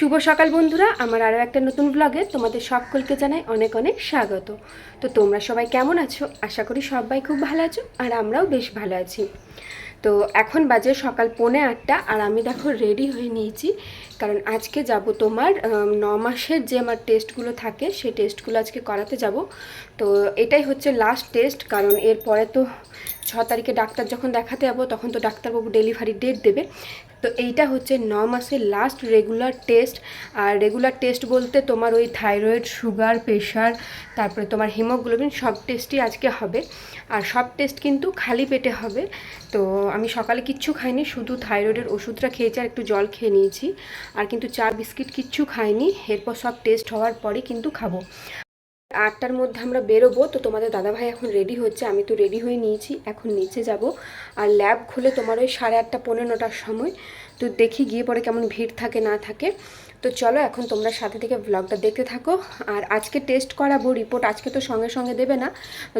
শুভ সকাল বন্ধুরা। আমার আরও একটা নতুন ব্লগে তোমাদের সকলকে জানাই অনেক অনেক স্বাগত। তো তোমরা সবাই কেমন আছো? আশা করি সবাই খুব ভালো আছো আর আমরাও বেশ ভালো আছি। তো এখন বাজে সকাল পৌনে আটটা আর আমি দেখো রেডি হয়ে নিয়েছি। কারণ আজকে যাব তোমার ন মাসের যে আমার টেস্টগুলো থাকে, সেই টেস্টগুলো আজকে করাতে যাব। তো এটাই হচ্ছে লাস্ট টেস্ট কারণ এরপরে তো ছ তারিখে ডাক্তার যখন দেখাতে যাব, তখন তো ডাক্তারবাবু ডেলিভারি ডেট দেবে। তো এইটা হচ্ছে ন মাসের লাস্ট রেগুলার টেস্ট আর রেগুলার টেস্ট বলতে তোমার ওই থাইরয়েড সুগার প্রেশার তারপরে তোমার হিমোগ্লোবিন সব টেস্টই আজকে হবে। আর সব টেস্ট কিন্তু খালি পেটে হবে। তো আমি সকালে কিচ্ছু খাইনি, শুধু থাইরয়েডের ওষুধটা খেয়েছি আর একটু জল খেয়ে নিয়েছি। আর কিন্তু চা, বিস্কিট কিচ্ছু খাইনি। এরপর সব টেস্ট হওয়ার পরে কিন্তু খাব। আটটার মধ্যে আমরা বেরোবো, তো তোমাদের দাদাভাই এখন রেডি হচ্ছে, আমি তো রেডি হয়ে নিয়েছি, এখন নিচে যাব। আর ল্যাব খুলে তোমার ওই সাড়ে আটটা, পনেরো নটার সময়, তো দেখি গিয়ে পরে কেমন ভিড় থাকে, না থাকে। তো চলো এখন তোমরা সাথে থেকে ব্লগটা দেখতে থাকো। আর আজকে টেস্ট করাবো রিপোর্ট আজকে তো সঙ্গে সঙ্গে দেবে না,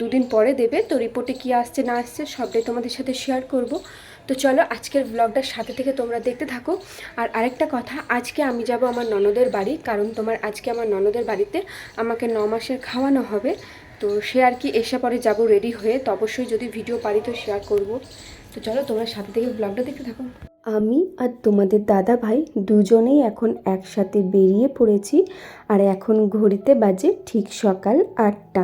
দুদিন পরে দেবে। তো রিপোর্টে কী আসছে, না আসছে, সবটাই তোমাদের সাথে শেয়ার করব। তো চলো আজকের ব্লগটার সাথে থেকে তোমরা দেখতে থাকো। আর আরেকটা কথা, আজকে আমি যাব আমার ননদের বাড়ি, কারণ তোমার আজকে আমার ননদের বাড়িতে আমাকে ন মাসের খাওয়ানো হবে। তো সে আর কি এসে পরে যাব রেডি হয়ে, তো অবশ্যই যদি ভিডিও পারি তো শেয়ার করব। তো চলো তোমরা সাথে থেকে ব্লগটা দেখতে থাকো। আমি আর তোমাদের দাদা ভাই দুজনেই এখন একসাথে বেরিয়ে পড়েছি আর এখন ঘড়িতে বাজে ঠিক সকাল আটটা।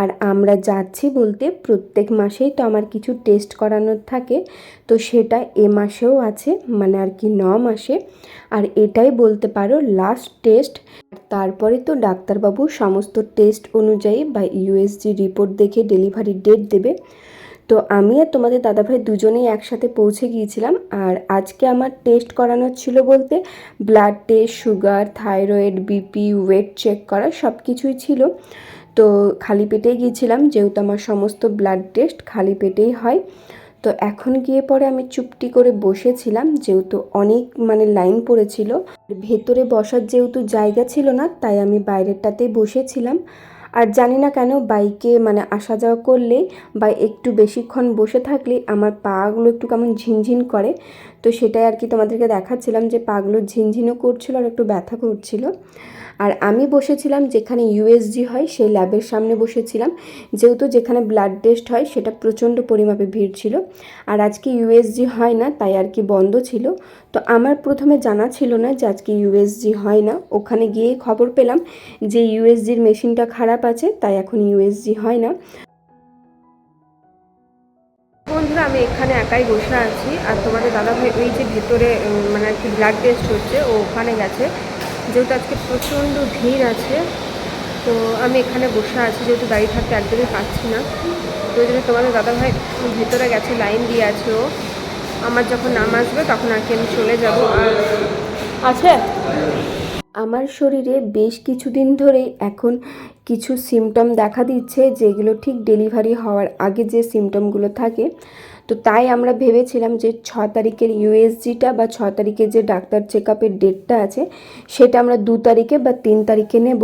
আর আমরা যাচ্ছি বলতে প্রত্যেক মাসেই তো আমার কিছু টেস্ট করানোর থাকে, তো সেটা এ মাসেও আছে মানে আর কি ন মাসে। আর এটাই বলতে পারো লাস্ট টেস্ট তারপরে তো ডাক্তারবাবু সমস্ত টেস্ট অনুযায়ী বা ইউএসজি রিপোর্ট দেখে ডেলিভারি ডেট দেবে। তো আমি আর তোমাদের দাদাভাই দুজনেই একসাথে পৌঁছে গিয়েছিলাম। আর আজকে আমার টেস্ট করানোর ছিল বলতে blood test sugar thyroid BP weight check করা সব কিছুই ছিল। তো খালি পেটেই গিয়েছিলাম, যেহেতু আমার সমস্ত ব্লাড টেস্ট খালি পেটেই হয়। তো এখন গিয়ে পরে আমি চুপটি করে বসেছিলাম, যেহেতু অনেক মানে লাইন পড়েছিল। ভেতরে বসার যেহেতু জায়গা ছিল না, তাই আমি বাইরেরটাতেই বসেছিলাম। আর জানি না কেন বাইকে মানে আসা যাওয়া করলে বা একটু বেশিক্ষণ বসে থাকলে আমার পাগুলো একটু কেমন ঝিনঝিন করে। তো সেটাই আর কি তোমাদেরকে দেখাচ্ছিলাম যে পাগুলো ঝিনঝিনও করছিল আর একটু ব্যথা করছিল। আর আমি বসেছিলাম যেখানে ইউএসজি হয়, সেই ল্যাবের সামনে বসেছিলাম। যেহেতু যেখানে ব্লাড টেস্ট হয়, সেটা প্রচণ্ড পরিমাপে ভিড় ছিল। আর আজকে ইউএসজি হয় না, তাই আর কি বন্ধ ছিল। তো আমার প্রথমে জানা ছিল না যে আজকে ইউএসজি হয় না। ওখানে গিয়ে খবর পেলাম যে ইউএসজির মেশিনটা খারাপ আছে, তাই এখন ইউএসজি হয় না। বন্ধুরা, আমি এখানে একাই বসে আছি। আর তোমাদের দাদাভাই ওই যে ভেতরে মানে আর কি ব্লাড টেস্ট হচ্ছে, ও ওখানে গেছে। যেহেতু আজকে প্রচণ্ড ভিড় আছে, তো আমি এখানে বসে আছি, যেহেতু দাঁড়িয়ে থাকতে একদমই পাচ্ছি না। তো ওই জন্য তোমাদের দাদাভাই ভেতরে গেছে, লাইন দিয়ে আছে ও। আমার যখন নাম আসবে, তখন আর কি আমি চলে যাব। আর আছে? আমার শরীরে বেশ কিছুদিন ধরেই এখন কিছু সিমটম দেখা দিচ্ছে, যেগুলো ঠিক ডেলিভারি হওয়ার আগে যে সিমটমগুলো থাকে। তো তাই আমরা ভেবেছিলাম যে ছ তারিখের ইউএসজিটা বা ছ তারিখে যে ডাক্তার চেক আপের ডেটটা আছে, সেটা আমরা দু তারিখে বা তিন তারিখে নেব।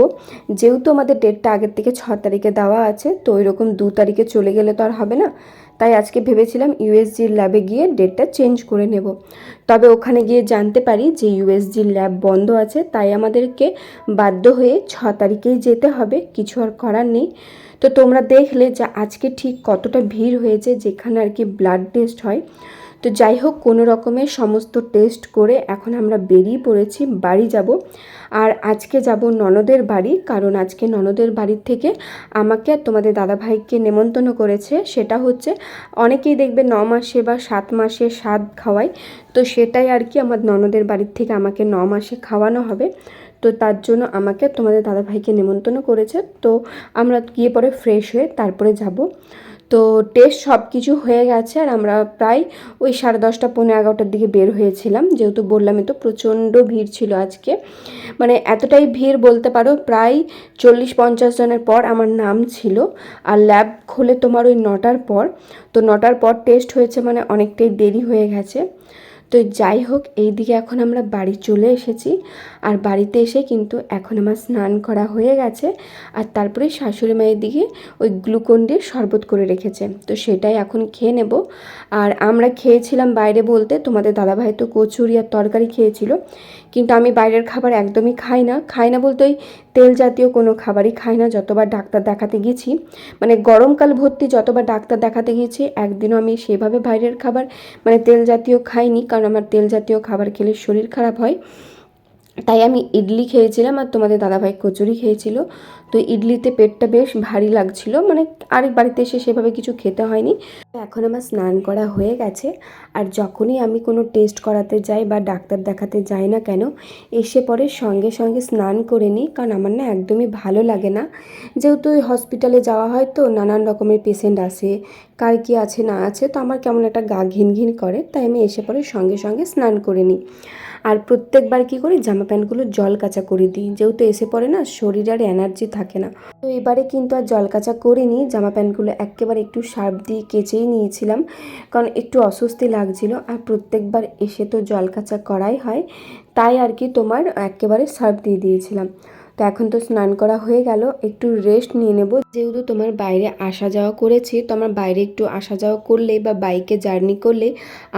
যেহেতু আমাদের ডেটটা আগের থেকে ছ তারিখে দেওয়া আছে, তো ওই রকম দু তারিখে চলে গেলে তো আর হবে না। তাই আজকে ভেবেছিলাম ইউএসজির ল্যাবে গিয়ে ডেটটা চেঞ্জ করে নেব। তবে ওখানে গিয়ে জানতে পারি যে ইউএসজির ল্যাব বন্ধ আছে, তাই আমাদেরকে বাধ্য হয়ে ছ তারিখেই যেতে হবে, কিছু আর করার নেই। তো তোমরা দেখলে যে আজকে ঠিক কতটা ভিড় হয়েছে, যেখানে আর কি ব্লাড টেস্ট হয়। তো যাই হোক, কোনো রকমের সমস্ত টেস্ট করে এখন আমরা বেরিয়ে পড়েছি, বাড়ি যাব। আর আজকে যাব ননদের বাড়ি, কারণ আজকে ননদের বাড়ির থেকে আমাকে আর তোমাদের দাদাভাইকে নেমন্তন্ন করেছে। সেটা হচ্ছে, অনেকেই দেখবে ন মাসে বা সাত মাসে স্বাদ খাওয়ায়, তো সেটাই আর কি আমার ননদের বাড়ির থেকে আমাকে ন মাসে খাওয়ানো হবে। তো তার জন্য আমাকে তোমাদের দাদাভাইকে নেমন্তন্ন করেছে। তো আমরা গিয়ে পরে ফ্রেশ হয়ে তারপরে যাব। তো টেস্ট সব কিছু হয়ে গেছে আর আমরা প্রায় ওই সাড়ে দশটা পনেরো এগারোটার দিকে বের হয়েছিলাম। যেহেতু বললামই তো প্রচণ্ড ভিড় ছিল আজকে। মানে এতটাই ভিড় বলতে পারো, প্রায় চল্লিশ, পঞ্চাশ জনের পর আমার নাম ছিল। আর ল্যাব খোলে তোমার ওই নটার পর। তো নটার পর টেস্ট হয়েছে মানে অনেকটাই দেরি হয়ে গেছে। তো যাই হোক এই দিকে এখন আমরা বাড়ি চলে এসেছি। আর বাড়িতে এসে কিন্তু এখন আমার স্নান করা হয়ে গেছে। আর তারপরে শাশুড়ি মায়ের দিকে ওই গ্লুকন দিয়ে শরবত করে রেখেছে। তো সেটাই এখন খেয়ে নেব। আর আমরা খেয়েছিলাম বাইরে বলতে, তোমাদের দাদাভাই তো কচুরি আর তরকারি খেয়েছিল। কিন্তু আমি বাইরের খাবার একদমই খাই না। খাই না বলতে ওই তেল জাতীয় কোনো খাবারই খাই না, যতবার ডাক্তার দেখাতে গেছি। মানে গরমকাল ভর্তি যতবার ডাক্তার দেখাতে গিয়েছি একদিনও আমি সেভাবে বাইরের খাবার মানে তেল জাতীয় খাইনি, কারণ আমার তেল জাতীয় খাবার খেলে শরীর খারাপ হয়। তাই আমি ইডলি খেয়েছিলাম আর তোমাদের দাদাভাই কচুরি খেয়েছিল। তো ইডলিতে পেটটা বেশ ভারী লাগছিল মানে আরেক বাড়িতে এসে সেভাবে কিছু খেতে হয়নি। এখন আমার স্নান করা হয়ে গেছে আর যখনই আমি কোনো টেস্ট করাতে যাই বা ডাক্তার দেখাতে যাই না কেন, এসে পরে সঙ্গে সঙ্গে স্নান করে নিই, কারণ আমার না একদমই ভালো লাগে না। যেহেতু হসপিটালে যাওয়া হয় তো নানান রকমের পেশেন্ট আসে, কার কী আছে না আছে, তো আমার কেমন একটা গা ঘিন ঘিন করে, তাই আমি এসে পরে সঙ্গে সঙ্গে স্নান করে নিই। আর প্রত্যেকবার কি করি, জামা প্যান্টগুলো জল কাঁচা করে দিই। যেহেতু এসে পড়ে না, শরীর আর এনার্জি থাকে না। তো এবারে কিন্তু আর জল কাঁচা করিনি, জামা প্যান্টগুলো একেবারে একটু সার্ফ দিয়ে কেচেই নিয়েছিলাম, কারণ একটু অস্বস্তি লাগছিল। আর প্রত্যেকবার এসে তো জল কাঁচা করাই হয়, তাই আর কি তোমার একেবারে সার্ফ দিয়ে দিয়েছিলাম। তো এখন তো স্নান করা হয়ে গেল, একটু রেস্ট নিয়ে নেব। যেহেতু তোমার বাইরে আসা যাওয়া করেছি, তো আমার বাইরে একটু আসা যাওয়া করলে বা বাইকে জার্নি করলে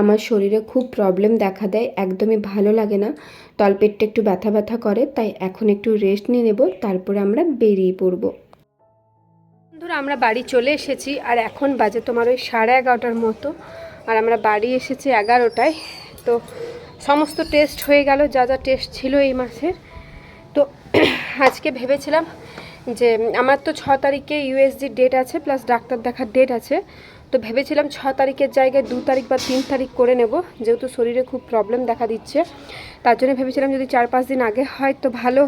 আমার শরীরে খুব প্রবলেম দেখা দেয়, একদমই ভালো লাগে না। তলপেটটা একটু ব্যথা ব্যথা করে, তাই এখন একটু রেস্ট নিয়ে নেব, তারপরে আমরা বেরিয়ে পড়ব। বন্ধুরা, আমরা বাড়ি চলে এসেছি, আর এখন বাজে তোমার ওই সাড়ে এগারোটার মতো, আর আমরা বাড়ি এসেছি এগারোটায়। তো সমস্ত টেস্ট হয়ে গেল, যা যা টেস্ট ছিল এই মাসের। তো আজকে ভেবেছিলাম যে আমার তো ছ তারিখে ইউএসজি ডেট আছে প্লাস ডাক্তার দেখার ডেট আছে। তো ভেবেছিলাম ছ তারিখের জায়গায় দু তারিখ বা তিন তারিখ করে নেব, যেহেতু শরীরে খুব প্রবলেম দেখা দিচ্ছে। তার জন্য ভেবেছিলাম যদি চার পাঁচ দিন আগে হয় তো ভালো।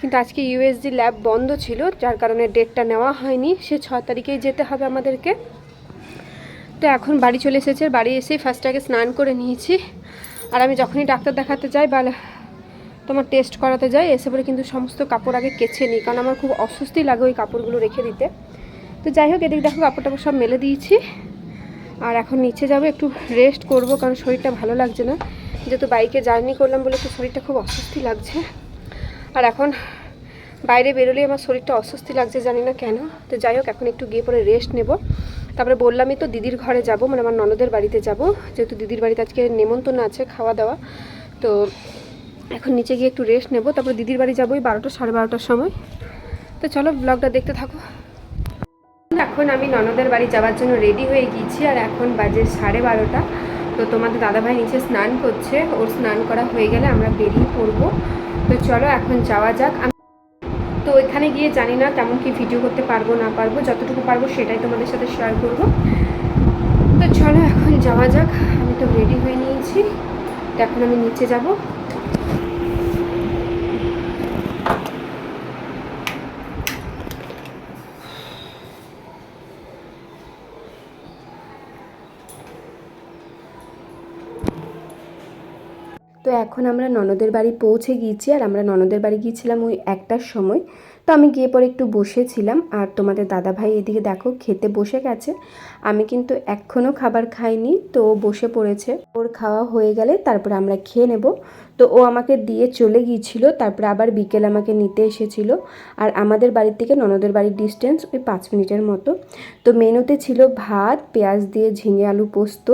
কিন্তু আজকে ইউএসজি ল্যাব বন্ধ ছিল, যার কারণে ডেটটা নেওয়া হয়নি। সে ছ তারিখেই যেতে হবে আমাদেরকে। তো এখন বাড়ি চলে এসেছে, বাড়ি এসেই ফার্স্ট আগে স্নান করে নিয়েছি। আর আমি যখনই ডাক্তার দেখাতে যাই বা তোমার টেস্ট করাতে যাই, এসে পরে কিন্তু সমস্ত কাপড় আগে কেচে নিই, কারণ আমার খুব অস্বস্তি লাগে ওই কাপড়গুলো রেখে দিতে। তো যাই হোক, এদিকে দেখো কাপড় টাপড় সব মেলে দিয়েছি। আর এখন নিচে যাব, একটু রেস্ট করব, কারণ শরীরটা ভালো লাগছে না। যেহেতু বাইকে জার্নি করলাম বলে একটু শরীরটা খুব অস্বস্তি লাগছে। আর এখন বাইরে বেরোলেই আমার শরীরটা অস্বস্তি লাগছে, জানি না কেন। তো যাই হোক, এখন একটু গিয়ে পরে রেস্ট নেব। তারপরে বললামই তো দিদির ঘরে যাব মানে আমার ননদের বাড়িতে যাব। যেহেতু দিদির বাড়িতে আজকে নেমন্তন্ন আছে খাওয়া দাওয়া, তো এখন নিচে গিয়ে একটু রেস্ট নেব। তারপর দিদির বাড়ি যাব ওই বারোটা, সাড়ে বারোটার সময়। তো চলো ব্লগটা দেখতে থাকো। এখন আমি ননদের বাড়ি যাওয়ার জন্য রেডি হয়ে গিয়েছি আর এখন বাজে সাড়ে বারোটা। তো তোমাদের দাদাভাই নিচে স্নান করছে। ওর স্নান করা হয়ে গেলে আমরা বেরিয়ে পড়ব। তো চলো এখন যাওয়া যাক। আমি তো এখানে গিয়ে জানি না কেমন কি ভিডিও করতে পারব, না পারব। যতটুকু পারব সেটাই তোমাদের সাথে শেয়ার করব। তো চলো এখন যাওয়া যাক। আমি তো রেডি হয়ে নিয়েছি। এখন আমি নিচে যাব। তো এখন আমরা ননদের বাড়ি পৌঁছে গিয়েছি আর আমরা ননদের বাড়ি গিয়েছিলাম ওই একটার সময়। তো আমি গিয়ে পরে একটু বসেছিলাম আর তোমাদের দাদা ভাই এদিকে দেখো খেতে বসে গেছে। আমি কিন্তু এখনও খাবার খাইনি, তো বসে পড়েছে। ওর খাওয়া হয়ে গেলে তারপরে আমরা খেয়ে নেব। তো ও আমাকে দিয়ে চলে গিয়েছিল, তারপরে আবার বিকেল আমাকে নিতে এসেছিল। আর আমাদের বাড়ির থেকে ননদের বাড়ির ডিস্টেন্স ওই পাঁচ মিনিটের মতো। তো মেনুতে ছিল ভাত, পেঁয়াজ দিয়ে ঝিঙে আলু পোস্ত।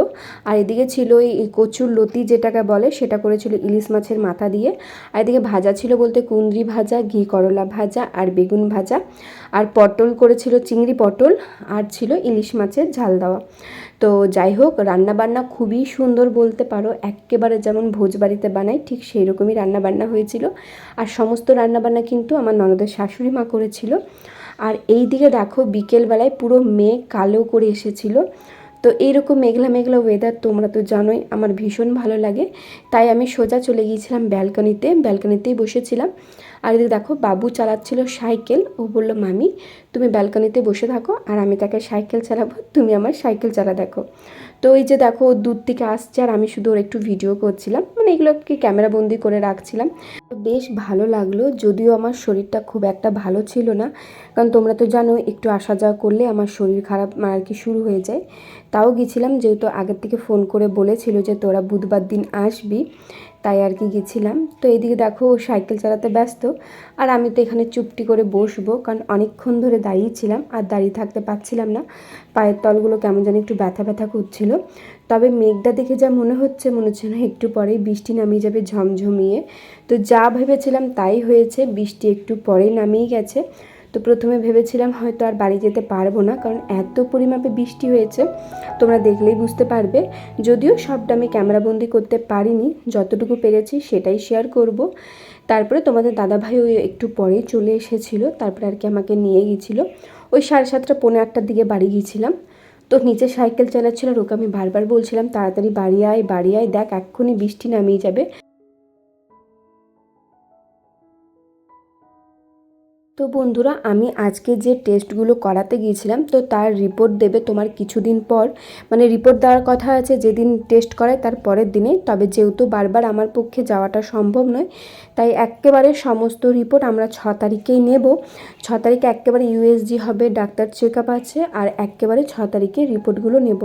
আর এদিকে ছিল ওই কচুর লতি যেটাকে বলে, সেটা করেছিল ইলিশ মাছের মাথা দিয়ে। আর এদিকে ভাজা ছিল বলতে কুন্দ্রি ভাজা, ঘি করলা ভাজা আর বেগুন ভাজা। আর পটল করেছিল চিংড়ি পটল আর ছিল ইলিশ মাছের ঝাল দেওয়া। তো যাই হোক, রান্নাবান্না খুবই সুন্দর বলতে পারো। একেবারে যেমন ভোজ বাড়িতে বানাই, ঠিক সেই রকমই রান্নাবান্না হয়েছিল। আর সমস্ত রান্নাবান্না কিন্তু আমার ননদের শাশুড়ি মা করেছিল। আর এই দিকে দেখো, বিকেলবেলায় পুরো মেঘ কালো করে এসেছিল। তো এইরকম মেঘলা মেঘলা ওয়েদার তোমরা তো জানোই, আমার ভীষণ ভালো লাগে। তাই আমি সোজা চলে গিয়েছিলাম ব্যালকনিতে। ব্যালকনিতেই বসেছিলাম। আর এদিকে দেখো, বাবু চালাচ্ছিল সাইকেল। ও বলল, মামি, তুমি ব্যালকনিতে বসে থাকো, আর আমি তাকে সাইকেল চালাবো, তুমি আমার সাইকেল চালা দেখো। তো ওই যে দেখো দূর থেকে আসছে, আর আমি শুধু ওর একটু ভিডিও করছিলাম। মানে এগুলোকে ক্যামেরা বন্দি করে রাখছিলাম। বেশ ভালো লাগল, যদিও আমার শরীরটা খুব একটা ভালো ছিল না। কারণ তোমরা তো জানো, একটু আসা যাওয়া করলে আমার শরীর খারাপ আর কি শুরু হয়ে যায়। তাও গেছিলাম, যেহেতু আগের থেকে ফোন করে বলেছিল যে তোরা বুধবার দিন আসবি। তাই আর কি গেছিলাম। তো এইদিকে দেখো ও সাইকেল চালাতে ব্যস্ত। আর আমি তো এখানে চুপটি করে বসবো, কারণ অনেকক্ষণ ধরে দাঁড়িয়েছিলাম আর দাঁড়িয়ে থাকতে পারছিলাম না। পায়ের তলগুলো কেমন যেন একটু ব্যথা ব্যথা করছিল। তবে মেঘটা দেখে যা মনে হচ্ছে মনে হচ্ছে না একটু পরেই বৃষ্টি নামিয়ে যাবে ঝমঝমিয়ে। তো যা ভেবেছিলাম তাই হয়েছে, বৃষ্টি একটু পরেই নামিয়ে গেছে। তো প্রথমে ভেবেছিলাম হয়তো আর বাড়ি যেতে পারব না, কারণ এত পরিমাপে বৃষ্টি হয়েছে, তোমরা দেখলেই বুঝতে পারবে। যদিও সবটা আমি ক্যামেরাবন্দি করতে পারিনি, যতটুকু পেরেছি সেটাই শেয়ার করব। তারপরে তোমাদের দাদাভাই ওই একটু পরেই চলে এসেছিল, তারপরে আর কি আমাকে নিয়ে গিয়েছিল। ওই সাড়ে সাতটা, পৌনে আটটার দিকে বাড়ি গিয়েছিলাম। তো নিচে সাইকেল চালাচ্ছিল ওকে আমি বারবার বলছিলাম, তাড়াতাড়ি বাড়ি আয় বাড়ি আয়, দেখ এক্ষুনি বৃষ্টি নামিয়ে যাবে। তো বন্ধুরা, আমি আজকে যে টেস্টগুলো করাতে গিয়েছিলাম, তো তার রিপোর্ট দেবে তোমার কিছুদিন পর। মানে রিপোর্ট দেওয়ার কথা আছে, যেদিন টেস্ট করায় তার পরের দিনে। তবে যেহেতু বারবার আমার পক্ষে যাওয়াটা সম্ভব নয়, তাই একেবারে সমস্ত রিপোর্ট আমরা ছ তারিখেই নেব। ছ তারিখে একেবারে ইউএসজি হবে, ডাক্তার চেক আপ আছে, আর একেবারে ছ তারিখে রিপোর্টগুলো নেব।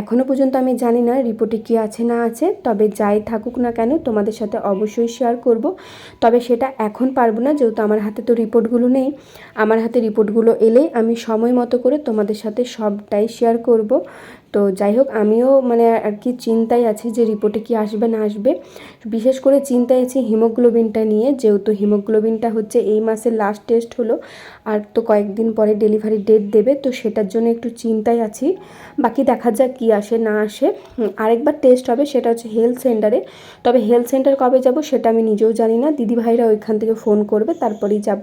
এখনও পর্যন্ত আমি জানি না রিপোর্টে কী আছে না আছে, তবে যাই থাকুক না কেন তোমাদের সাথে অবশ্যই শেয়ার করব। তবে সেটা এখন পারব না, যেহেতু আমার হাতে তো রিপোর্টগুলো নেই। আমার হাতে রিপোর্টগুলো এলে আমি সময় মতো করে তোমাদের সাথে সবটাই শেয়ার করব। তো যাই হোক, আমিও মানে আর কি চিন্তায় আছি যে রিপোর্টে কি আসবে না আসবে। বিশেষ করে চিন্তায় আছি হিমোগ্লোবিনটা নিয়ে, যেহেতু হিমোগ্লোবিনটা হচ্ছে এই মাসের লাস্ট টেস্ট হলো, আর তো কয়েকদিন পরে ডেলিভারি ডেট দেবে, তো সেটার জন্য একটু চিন্তায় আছি। বাকি দেখা যাক কি আসে না আসে। আরেকবার টেস্ট হবে, সেটা হচ্ছে হেলথ সেন্টারে তবে হেলথ সেন্টার কবে যাব সেটা আমি নিজেও জানি না। দিদিভাইরা ওইখান থেকে ফোন করবে, তারপরেই যাব।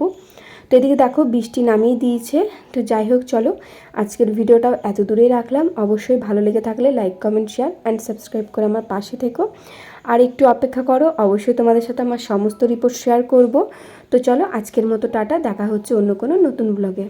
তো এদিকে দেখো বৃষ্টি নামিয়ে দিয়েছে। তো যাই হোক, চলো আজকের ভিডিওটাও এত দূরেই রাখলাম। অবশ্যই ভালো লেগে থাকলে like comment share and subscribe করে আমার পাশে থেকো। আর একটু অপেক্ষা করো, অবশ্যই তোমাদের সাথে আমার সমস্ত রিপোর্ট শেয়ার করব। তো চলো আজকের মতো টাটা, দেখা হচ্ছে অন্য কোনো নতুন ব্লগে